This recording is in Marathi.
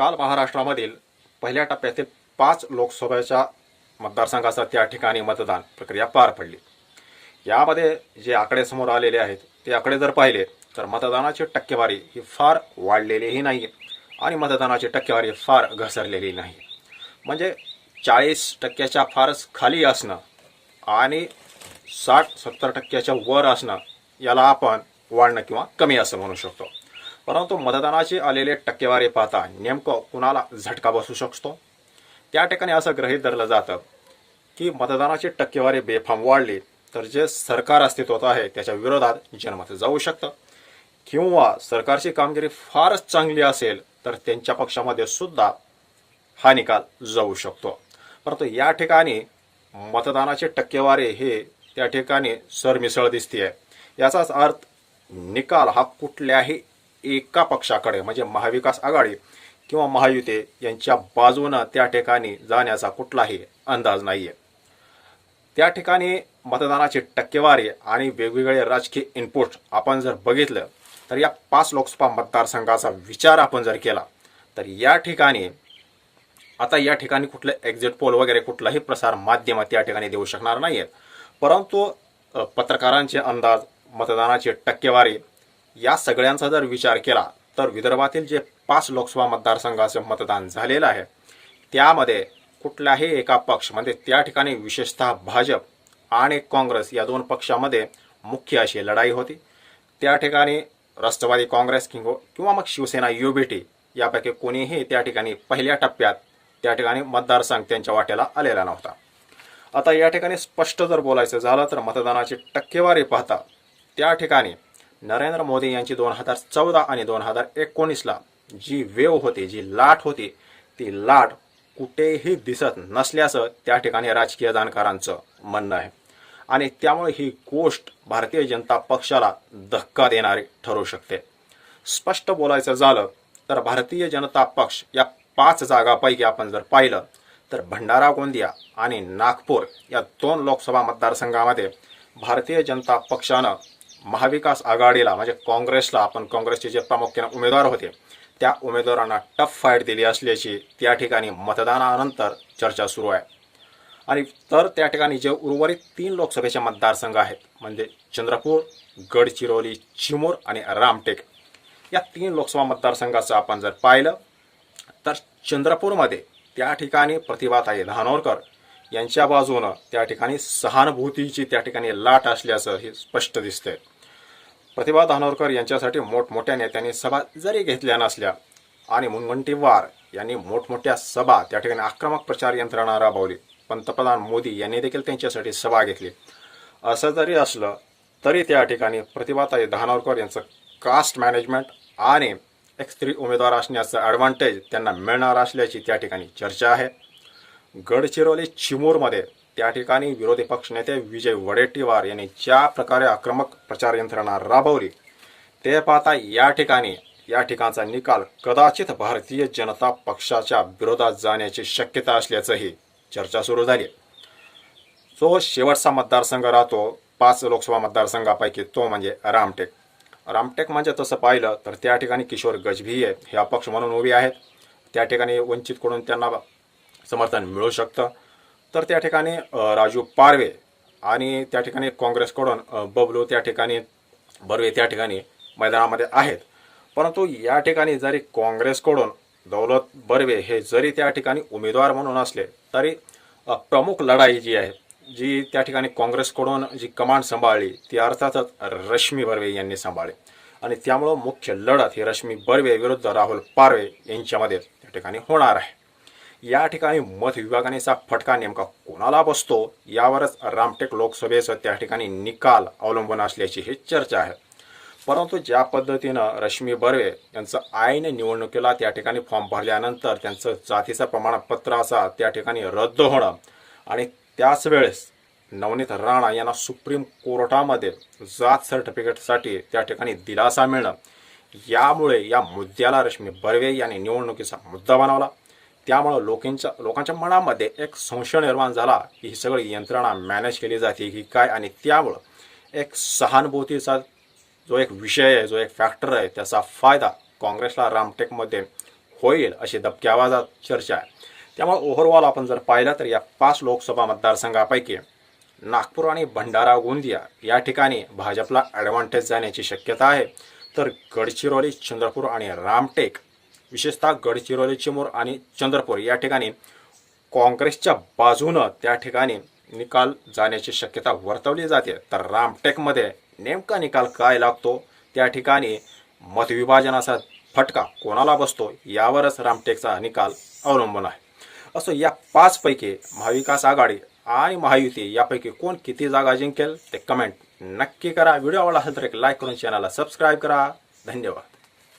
काल महाराष्ट्रामधील पहिल्या टप्प्यातील पाच लोकसभेच्या मतदारसंघाचा त्या ठिकाणी मतदान प्रक्रिया पार पडली. यामध्ये जे आकडे समोर आलेले आहेत ते आकडे जर पाहिले तर मतदानाची टक्केवारी ही फार वाढलेलीही नाही आणि मतदानाची टक्केवारी फार घसरलेली नाही. म्हणजे चाळीस टक्क्याच्या फारच खाली असणं आणि साठ सत्तर टक्क्याच्या वर असणं याला आपण वाढणं किंवा कमी असं म्हणू शकतो. परंतु मतदानाची आलेले टक्केवारी पाहता नेमकं कुणाला झटका बसू शकतो? त्या ठिकाणी असं ग्रहीत धरलं जातं की मतदानाची टक्केवारी बेफाम वाढली तर जे सरकार अस्तित्वात आहे त्याच्या विरोधात जनमत जाऊ शकतं. किंवा सरकारची कामगिरी फारच चांगली असेल तर त्यांच्या पक्षामध्ये सुद्धा हा निकाल जाऊ शकतो. परंतु या ठिकाणी मतदानाची टक्केवारी हे त्या ठिकाणी सरमिसळ दिसतीये. याचाच अर्थ निकाल हा कुठल्याही एका पक्षाकडे म्हणजे महाविकास आघाडी किंवा महायुती यांच्या बाजूनं त्या ठिकाणी जाण्याचा कुठलाही अंदाज नाहीये. त्या ठिकाणी मतदानाची टक्केवारी आणि वेगवेगळे राजकीय इनपुट आपण जर बघितलं तर या पाच लोकसभा मतदारसंघाचा विचार आपण जर केला तर या ठिकाणी आता या ठिकाणी कुठलं एक्झिट पोल वगैरे कुठलाही प्रसार माध्यम त्या ठिकाणी देऊ शकणार नाहीयेत परंतु पत्रकारांचे अंदाज मतदानाची टक्केवारी या सगळ्यांचा जर विचार केला तर विदर्भातील जे पाच लोकसभा मतदारसंघाचं मतदान झालेलं आहे त्यामध्ये कुठल्याही एका पक्ष म्हणजे त्या ठिकाणी विशेषतः भाजप आणि काँग्रेस या दोन पक्षामध्ये मुख्य अशी लढाई होती. त्या ठिकाणी राष्ट्रवादी काँग्रेस किंवा किंवा मग शिवसेना युबीटी यापैकी कोणीही त्या ठिकाणी पहिल्या टप्प्यात त्या ठिकाणी मतदारसंघ त्यांच्या वाट्याला आलेला नव्हता. आता या ठिकाणी स्पष्ट जर बोलायचं झालं तर मतदानाची टक्केवारी पाहता त्या ठिकाणी नरेंद्र मोदी यांची दोन हजार चौदा आणि दोन हजार एकोणीसला जी वेव होती जी लाट होती ती लाट कुठेही दिसत नसल्याचं त्या ठिकाणी राजकीय जाणकारांचं म्हणणं आहे. आणि त्यामुळे ही गोष्ट भारतीय जनता पक्षाला धक्का देणारी ठरू शकते. स्पष्ट बोलायचं झालं तर भारतीय जनता पक्ष या पाच जागापैकी आपण जर पाहिलं तर भंडारा गोंदिया आणि नागपूर या दोन लोकसभा मतदारसंघामध्ये भारतीय जनता पक्षानं महाविकास आघाडीला म्हणजे काँग्रेसला आपण काँग्रेसचे जे प्रामुख्याने उमेदवार होते त्या उमेदवारांना टफ फाईट दिली असल्याची त्या ठिकाणी मतदानानंतर चर्चा सुरू आहे. आणि तर त्या ठिकाणी जे उर्वरित तीन लोकसभेचे मतदारसंघ आहेत म्हणजे चंद्रपूर गडचिरोली चिमूर आणि रामटेक. या तीन लोकसभा मतदारसंघाचं आपण जर पाहिलं तर चंद्रपूरमध्ये त्या ठिकाणी प्रतिभाताई धानोरकर यांच्या बाजूनं त्या ठिकाणी सहानुभूतीची त्या ठिकाणी लाट असल्याचं हे स्पष्ट दिसतंय. प्रतिभा धानोरकर यांच्यासाठी मोठमोठ्या नेत्यांनी सभा जरी घेतल्या नसल्या आणि मुनगंटीवार यांनी मोठमोठ्या सभा त्या ठिकाणी आक्रमक प्रचार यंत्रणा राबवली. पंतप्रधान मोदी यांनी देखील त्यांच्यासाठी सभा घेतली. असं जरी असलं तरी त्या ठिकाणी प्रतिभाताई धानोरकर यांचं कास्ट मॅनेजमेंट आणि एक स्त्री उमेदवार असण्याचं ॲडव्हान्टेज त्यांना मिळणार असल्याची त्या ठिकाणी चर्चा आहे. गडचिरोली चिमूरमध्ये. त्या ठिकाणी विरोधी पक्षनेते विजय वडेट्टीवार यांनी ज्या प्रकारे आक्रमक प्रचार यंत्रणा राबवली ते पाहता या ठिकाणी या ठिकाणचा निकाल कदाचित भारतीय जनता पक्षाच्या विरोधात जाण्याची शक्यता असल्याचंही चर्चा सुरू झाली. जो शेवटचा मतदारसंघ राहतो पाच लोकसभा मतदारसंघापैकी तो म्हणजे रामटेक. रामटेक म्हणजे तसं पाहिलं तर त्या ठिकाणी किशोर गजभिये हे अपक्ष म्हणून उभे आहेत. त्या ठिकाणी वंचितकडून त्यांना समर्थन मिळू शकतं. तर त्या ठिकाणी राजू पारवे आणि त्या ठिकाणी काँग्रेसकडून बबलू त्या ठिकाणी बर्वे त्या ठिकाणी मैदानामध्ये आहेत. परंतु या ठिकाणी जरी काँग्रेसकडून दौलत बर्वे हे जरी त्या ठिकाणी उमेदवार म्हणून असले तरी प्रमुख लढाई जी आहे जी त्या ठिकाणी काँग्रेसकडून जी कमांड सांभाळली ती अर्थातच रश्मी बर्वे यांनी सांभाळली. आणि त्यामुळं मुख्य लढत ही रश्मी बर्वे विरुद्ध राहुल पारवे यांच्यामध्ये त्या ठिकाणी होणार आहे. या ठिकाणी मत विभागणीचा फटका नेमका कोणाला बसतो? यावरच रामटेक लोकसभेचं त्या ठिकाणी निकाल अवलंबून असल्याची ही चर्चा आहे. परंतु ज्या पद्धतीनं रश्मी बर्वे यांचं आईन निवडणुकीला त्या ठिकाणी फॉर्म भरल्यानंतर त्यांचं जातीचं प्रमाणपत्र असा त्या ठिकाणी रद्द होणं आणि त्याच वेळेस नवनीत राणा यांना सुप्रीम कोर्टामध्ये जात सर्टिफिकेटसाठी त्या ठिकाणी दिलासा मिळणं यामुळे या मुद्द्याला रश्मी बर्वे यांनी निवडणुकीचा मुद्दा बनवला. त्यामुळं लोकांच्या लोकांच्या मनामध्ये एक संशय निर्माण झाला की ही सगळी यंत्रणा मॅनेज केली जाते की काय आणि त्यामुळं एक सहानुभूतीचा जो एक विषय आहे जो एक फॅक्टर आहे त्याचा फायदा काँग्रेसला रामटेकमध्ये होईल अशी दबक्या आवाजात चर्चा आहे. त्यामुळे ओव्हरऑल आपण जर पाहिलं तर या पाच लोकसभा मतदारसंघापैकी नागपूर आणि भंडारा गोंदिया या ठिकाणी भाजपला ॲडव्हान्टेज जाण्याची शक्यता आहे. तर गडचिरोली चंद्रपूर आणि रामटेक विशेषतः गडचिरोली चिमूर आणि चंद्रपूर या ठिकाणी काँग्रेसच्या बाजूनं त्या ठिकाणी निकाल जाण्याची शक्यता वर्तवली जाते. तर रामटेकमध्ये नेमका निकाल काय लागतो? त्या ठिकाणी मतविभाजनाचा फटका कोणाला बसतो? यावरच रामटेकचा निकाल अवलंबून आहे. असो या पाचपैकी महाविकास आघाडी आणि महायुती यापैकी कोण किती जागा जिंकेल ते कमेंट नक्की करा. व्हिडिओ आवडला असेल तर एक लाईक करून चॅनलला सबस्क्राईब करा. धन्यवाद.